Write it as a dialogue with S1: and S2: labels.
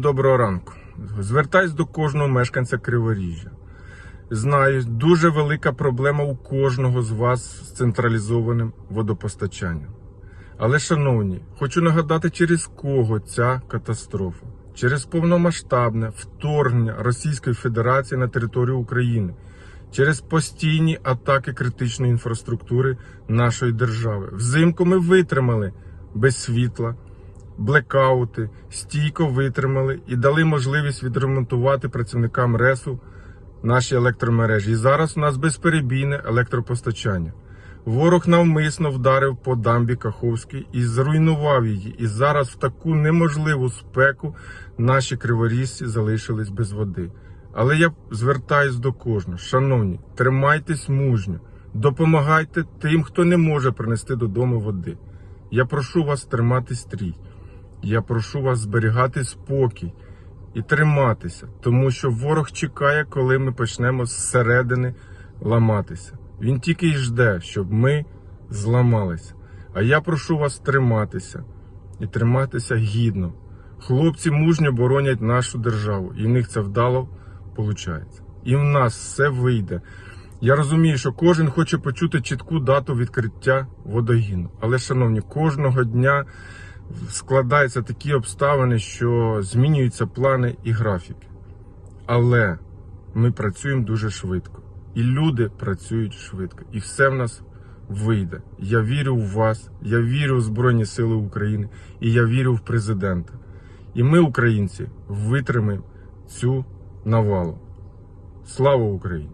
S1: Доброго ранку. Звертаюсь до кожного мешканця Криворіжжя. Знаю, дуже велика проблема у кожного з вас з централізованим водопостачанням. Але, шановні, хочу нагадати, через кого ця катастрофа. Через повномасштабне вторгнення Російської Федерації на територію України, через постійні атаки критичної інфраструктури нашої держави. Взимку ми витримали без світла, блекаути, стійко витримали і дали можливість відремонтувати працівникам РЕСу наші електромережі. І зараз у нас безперебійне електропостачання. Ворог навмисно вдарив по дамбі Каховській і зруйнував її. І зараз в таку неможливу спеку наші криворіжці залишились без води. Але я звертаюсь до кожного. Шановні, тримайтесь мужньо, допомагайте тим, хто не може принести додому води. Я прошу вас тримати стрій. Я прошу вас зберігати спокій і триматися, тому що ворог чекає, коли ми почнемо зсередини ламатися. Він тільки й жде, щоб ми зламалися. А я прошу вас триматися і триматися гідно. Хлопці мужньо боронять нашу державу, і в них це вдало виходить. І в нас все вийде. Я розумію, що кожен хоче почути чітку дату відкриття водогіну. Але, шановні, кожного дня складаються такі обставини, що змінюються плани і графіки. Але ми працюємо дуже швидко. І люди працюють швидко. І все в нас вийде. Я вірю в вас, я вірю в Збройні Сили України, і я вірю в президента. І ми, українці, витримаємо цю навалу. Слава Україні!